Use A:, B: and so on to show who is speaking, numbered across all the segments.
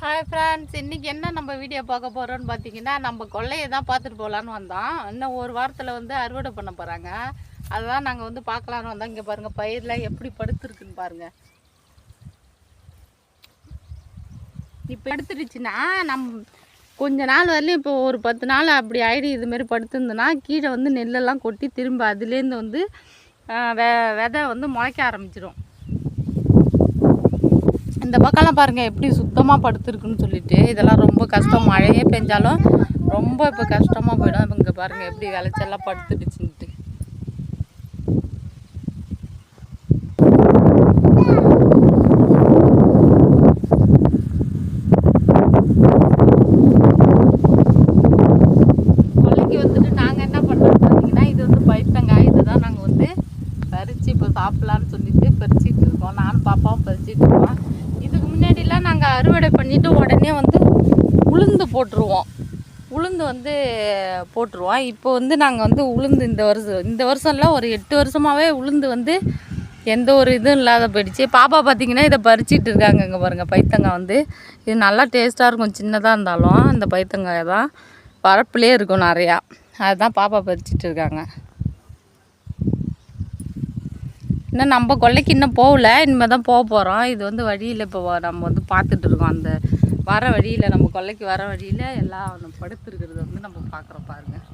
A: Hi friends இன்றைக்கி என்ன நம்ம வீடியோ பார்க்க போகிறோம்னு பார்த்தீங்கன்னா நம்ம கொள்ளையை தான் பார்த்துட்டு போகலான்னு வந்தோம். இன்னும் ஒரு வாரத்தில் வந்து அறுவடை பண்ண போகிறாங்க அதுதான் நாங்கள் வந்து பார்க்கலான்னு வந்தோம். இங்கே பாருங்கள் பயிரில் எப்படி படுத்துருக்குன்னு பாருங்கள் இப்போ எடுத்துடுச்சுன்னா நம் கொஞ்ச நாள் வரலையும் இப்போ ஒரு பத்து நாள் அப்படி ஆகிடு இதுமாரி படுத்துருந்துன்னா கீழே வந்து நெல்லெல்லாம் கொட்டி திரும்ப அதுலேருந்து வந்து வெ விதை வந்து முளைக்க ஆரம்பிச்சிடும் இந்த பக்கம்லாம் பாருங்கள் எப்படி சுத்தமாக படுத்துருக்குன்னு சொல்லிட்டு இதெல்லாம் ரொம்ப கஷ்டம். மழையே பெஞ்சாலும் ரொம்ப இப்போ கஷ்டமாக போயிடும். இங்கே பாருங்கள் எப்படி விளைச்செல்லாம் படுத்துடுச்சுன்ட்டு கொல்லைக்கு வந்துட்டு நாங்கள் என்ன பண்ணுறோம் பார்த்தீங்கன்னா இது வந்து பைத்தங்காய் இதுதான் நாங்கள் வந்து பறித்து இப்போ சாப்பிட்லான்னு சொல்லிட்டு பறிச்சிட்டு இருக்கோம் நானும் பாப்பாவும் பறிச்சிட்டு இருக்கோம் இதுக்கு முன்னாடிலாம் நாங்கள் அறுவடை பண்ணிவிட்டு உடனே வந்து உளுந்து போட்டுருவோம். உளுந்து வந்து போட்டுருவோம். இப்போ வந்து நாங்கள் வந்து உளுந்து இந்த வருஷம் இந்த வருஷம்லாம் ஒரு எட்டு வருஷமாகவே உளுந்து வந்து எந்த ஒரு இதுவும் இல்லாத போயிடுச்சு. பாப்பா பார்த்தீங்கன்னா இதை பறிச்சிட்டு இருக்காங்க இங்கே பாருங்கள் பைத்தங்காய் வந்து. இது நல்லா டேஸ்ட்டாக இருக்கும் சின்னதாக இருந்தாலும் இந்த பைத்தங்காய் தான். வரப்புலேயே இருக்கும் நிறையா. அதுதான் பாப்பா பறிச்சிட்டு இருக்காங்க. இன்னும் நம்ம கொல்லைக்கு இன்னும் போகல இனிமேல் தான் போக போகிறோம் இது வந்து வழியில் இப்போ நம்ம வந்து பார்த்துட்டு இருக்கோம். அந்த வர வழியில் நம்ம கொல்லைக்கு வர வழியில் எல்லாம் நம்ம படுத்துருக்கிறது வந்து நம்ம பார்க்குறோம் பாருங்கள்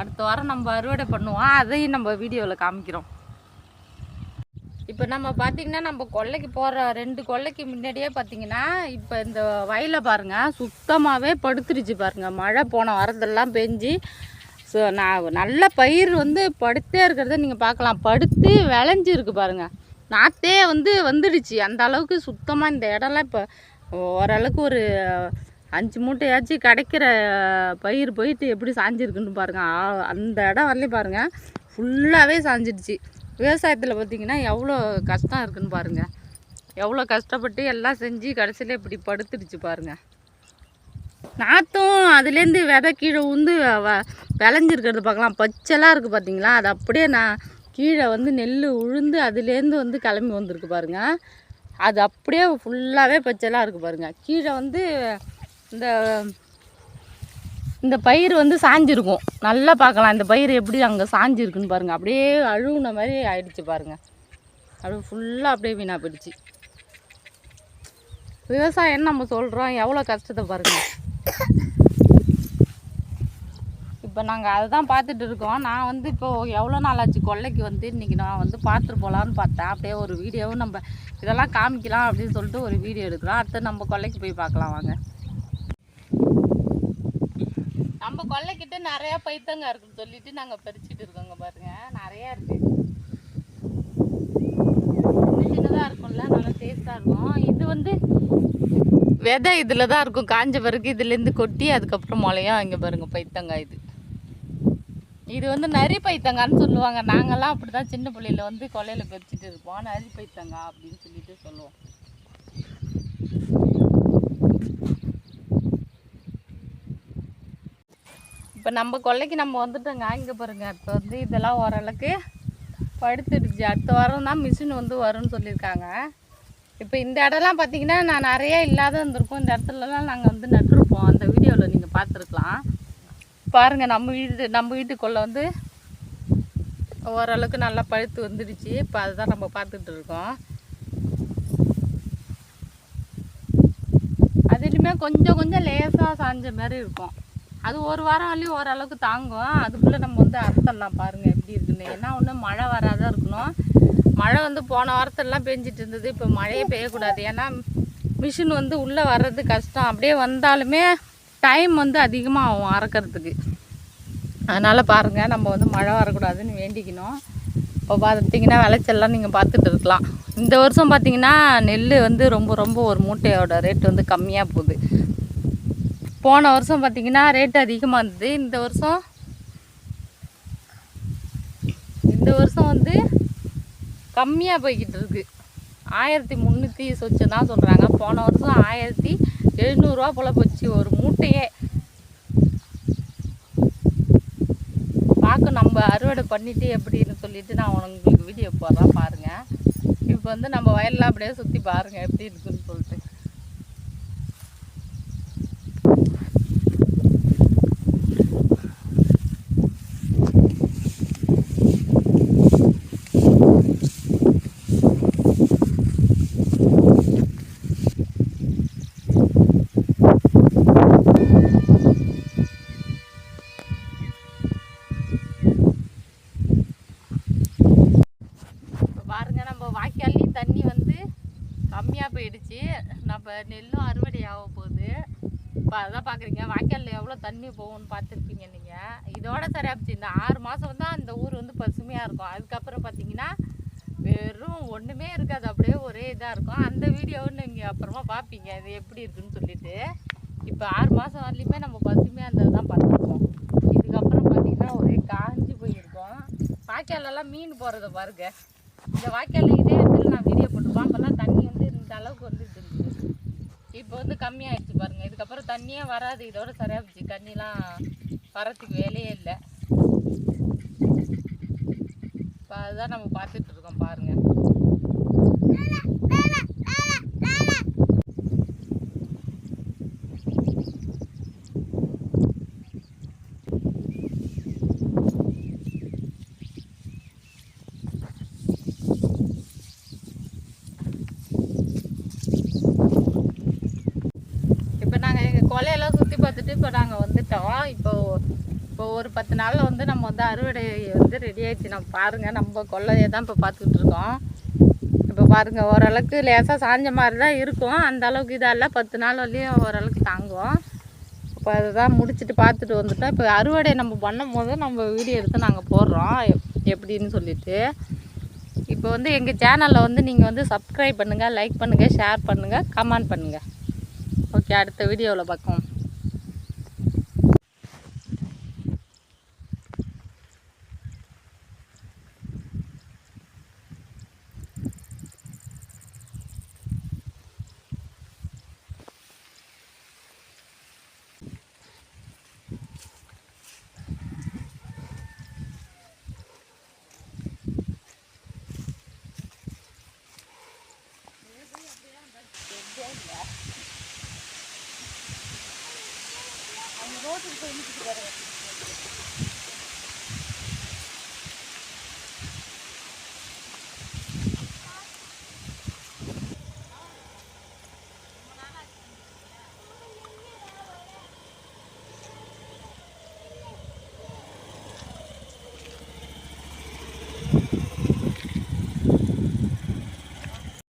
A: அடுத்த வாரம் நம்ம அறுவடை பண்ணுவோம். அதையும் நம்ம வீடியோவில் காமிக்கிறோம். இப்போ நம்ம பார்த்திங்கன்னா நம்ம கொல்லைக்கு போகிற ரெண்டு கொல்லைக்கு முன்னாடியே பார்த்தீங்கன்னா இப்போ இந்த வயலை பாருங்கள் சுத்தமாகவே படுத்துருச்சு பாருங்கள் மழை போன வரதெல்லாம் பெஞ்சு ஸோ நான் நல்ல பயிர் வந்து படுத்தே இருக்கிறத நீங்கள் பார்க்கலாம் படுத்து விளைஞ்சிருக்கு பாருங்கள் நாற்றே வந்து வந்துடுச்சு. அந்த அளவுக்கு சுத்தமாக இந்த இடம்லாம் இப்போ ஓரளவுக்கு ஒரு அஞ்சு மூட்டையாச்சும் கிடைக்கிற பயிர் போயிட்டு எப்படி சாஞ்சிருக்குன்னு பாருங்கள் ஆ- அந்த இடம் வரலையும் பாருங்கள் ஃபுல்லாகவே சாஞ்சிடுச்சு. விவசாயத்தில் பார்த்தீங்கன்னா எவ்வளோ கஷ்டம் இருக்குதுன்னு பாருங்கள் எவ்வளோ கஷ்டப்பட்டு எல்லாம் செஞ்சு கடைசியில் இப்படி படுத்துடுச்சு பாருங்கள் நாற்றும் அதுலேருந்து விதை கீழே உந்து வ- பார்க்கலாம். பச்சைலாம் இருக்குது பார்த்தீங்களா? அது அப்படியே நான் கீழே வந்து நெல் உழுந்து அதுலேருந்து வந்து கிளம்பி வந்திருக்கு பாருங்க. அது அப்படியே ஃபுல்லாகவே பச்சைலாம் இருக்குது பாருங்க. கீழே வந்து இந்த இந்த பயிர் வந்து சாஞ்சிருக்கும். நல்லா பார்க்கலாம். இந்த பயிர் எப்படி அங்கே சாஞ்சிருக்குன்னு பாருங்கள் அப்படியே அழுகுன மாதிரி ஆயிடுச்சு பாருங்கள் அப்படியே ஃபுல்லாக அப்படியே வீணாக போயிடுச்சு. விவசாயம்னு நம்ம சொல்கிறோம் எவ்வளோ கஷ்டத்தை பாருங்கள் இப்போ நாங்கள் அதை தான் பார்த்துட்டு இருக்கோம். நான் வந்து இப்போது எவ்வளோ நாள் ஆச்சு கொல்லைக்கு வந்து இன்றைக்கி நான் வந்து பார்த்துட்டு போகலான்னு பார்த்தேன். அப்படியே ஒரு வீடியோவும் நம்ம இதெல்லாம் காமிக்கலாம் அப்படின்னு சொல்லிட்டு ஒரு வீடியோ எடுக்கிறோம். அடுத்து நம்ம கொல்லைக்கு போய் பார்க்கலாம் வாங்க. நம்ம கொள்ளைக்கிட்ட நிறையா பைத்தங்க இருக்குன்னு சொல்லிட்டு நாங்கள் பறிச்சுட்டு இருக்கோங்க பாருங்க. நிறையா இருக்குது சின்னதாக இருக்கும்ல நல்லா டேஸ்ட்டாக இருக்கும். இது வந்து விதை இதில் தான் இருக்கும். காஞ்ச பிறகு இதுலேருந்து கொட்டி அதுக்கப்புறம் முளையும் இங்கே பாருங்க பைத்தங்காய் இது. இது வந்து நரி பைத்தங்கான்னு சொல்லுவாங்க. நாங்கள்லாம் அப்படி தான் சின்ன பிள்ளையில வந்து கொல்லையில் பறிச்சுட்டு இருப்போம். நரி பைத்தங்காய் அப்படின்னு சொல்லிட்டு சொல்லுவோம். இப்போ நம்ம கொல்லைக்கு நம்ம வந்துட்டோங்க. இங்கே பாருங்க இப்போ வந்து இதெல்லாம் ஓரளவுக்கு படுத்துடுச்சு. அடுத்த வாரம் தான் மிஷின் வந்து வரும்னு சொல்லியிருக்காங்க. இப்போ இந்த இடம்லாம் பார்த்தீங்கன்னா நான் நிறைய இல்லாத இருந்திருக்கோம். இந்த இடத்துலலாம் நாங்கள் வந்து நட்டுருப்போம். அந்த வீடியோவில் நீங்கள் பார்த்துருக்கலாம். பாருங்கள் நம்ம வீடு நம்ம வீட்டுக்குள்ளே வந்து ஓரளவுக்கு நல்லா பழுத்து வந்துடுச்சு. இப்போ அதுதான் நம்ம பார்த்துட்டு இருக்கோம். அதுலேயுமே கொஞ்சம் கொஞ்சம் லேசாக சாஞ்ச மாதிரி இருக்கும். அது ஒரு வாரம் வரலையும் ஓரளவுக்கு தாங்கும். அதுக்குள்ளே நம்ம வந்து அறுத்தலாம் பாருங்கள் எப்படி இருக்குன்னு. ஏன்னா ஒன்று மழை வராத இருக்கணும். மழை வந்து போன வாரத்திலலாம் பெஞ்சிட்டு இருந்தது இப்போ மழையே பெய்யக்கூடாது. ஏன்னா மிஷின் வந்து உள்ளே வர்றது கஷ்டம். அப்படியே வந்தாலுமே டைம் வந்து அதிகமாக ஆகும் அறக்கிறதுக்கு. அதனால் பாருங்கள் நம்ம வந்து மழை வரக்கூடாதுன்னு வேண்டிக்கணும். இப்போ பார்த்திங்கன்னா விளைச்சல்லாம் நீங்கள் பார்த்துட்டு இருக்கலாம். இந்த வருஷம் பார்த்தீங்கன்னா நெல் வந்து ரொம்ப ரொம்ப ஒரு மூட்டையோட ரேட் வந்து கம்மியாக போகுது. போன வருஷம் பார்த்தீங்கன்னா ரேட் அதிகமாக இருந்தது. இந்த வருஷம் இந்த வருஷம் வந்து கம்மியாக போய்கிட்டு இருக்கு. ஆயிரத்தி முந்நூற்றி சொச்சம் தான் சொல்கிறாங்க போன வருஷம் ஆயிரத்தி எழுநூறுவா போல் போச்சு. ஒரு மூட்டையே. பார்க்க நம்ம அறுவடை பண்ணிவிட்டு எப்படின்னு சொல்லிட்டு நான் உங்களுக்கு வீடியோ போடுறேன் பாருங்கள் இப்போ வந்து நம்ம வயல்லாம் அப்படியே சுற்றி பாருங்கள் எப்படி இருக்குன்னு சொல்லிட்டு. கம்மியாக போயிடுச்சு. நம்ம நெல்லும் அறுவடை ஆக போகுது. இப்போ அதான் பார்க்குறீங்க வாய்க்காலில் எவ்வளோ தண்ணி போகும்னு பார்த்துருப்பீங்க நீங்கள் இதோட சரியாச்சு இந்த ஆறு மாதம் தான் இந்த ஊர் வந்து பசுமையாக இருக்கும். அதுக்கப்புறம் பார்த்தீங்கன்னா வெறும் ஒன்றுமே இருக்காது. அப்படியே ஒரே இதாக இருக்கும். அந்த வீடியோவை நீங்கள் அப்புறமா பார்ப்பீங்க இது எப்படி இருக்குன்னு சொல்லிட்டு. இப்போ ஆறு மாதம் வரலையுமே நம்ம பசுமையாக இருந்தது தான் பார்த்துருக்கோம். இதுக்கப்புறம் பார்த்தீங்கன்னா ஒரே காஞ்சி போயிருக்கோம். வாய்க்காலெல்லாம் மீன் போகிறத பாருங்க. இந்த வாய்க்காலில் இதே இடத்துல நான் வீடியோ போட்டுருப்பேன். அப்போல்லாம் தண்ணி வந்து இந்த அளவுக்கு வந்து இருந்துச்சு இப்போ வந்து கம்மியாயிடுச்சு பாருங்க. இதுக்கப்புறம் தண்ணியே வராது. இதோட சரியாக போச்சு. தண்ணிலாம் வரத்துக்கு வேலையே இல்லை. இப்போ அதுதான் நம்ம பார்த்துட்டு இருக்கோம் பாருங்க இப்போ நாங்கள் எங்கள் கொலையெல்லாம் சுற்றி பார்த்துட்டு இப்போ நாங்கள் வந்துட்டோம். இப்போ இப்போ ஒரு பத்து நாளில் வந்து நம்ம வந்து அறுவடை வந்து ரெடி ஆயிடுச்சு. நம்ம பாருங்கள் நம்ம கொள்ளையை தான் இப்போ பார்த்துக்கிட்டு இருக்கோம். இப்போ பாருங்கள் ஓரளவுக்கு லேசாக சாஞ்ச மாதிரி தான் இருக்கும். அந்த அளவுக்கு இதால பத்து நாள் வரலையும் ஓரளவுக்கு தாங்குவோம். இப்போ அதுதான் முடிச்சுட்டு பார்த்துட்டு வந்துட்டோம். இப்போ அறுவடை நம்ம பண்ணும் போது நம்ம வீடியோ எடுத்து நாங்கள் போடுறோம். எப்- எப்படின்னு சொல்லிட்டு. இப்போ வந்து எங்கள் சேனலில் வந்து நீங்கள் வந்து சப்ஸ்கிரைப் பண்ணுங்கள் லைக் பண்ணுங்கள் ஷேர் பண்ணுங்கள் கமெண்ட் பண்ணுங்கள் ஓகே அடுத்த வீடியோவில் பார்ப்போம் Вот он Thank you.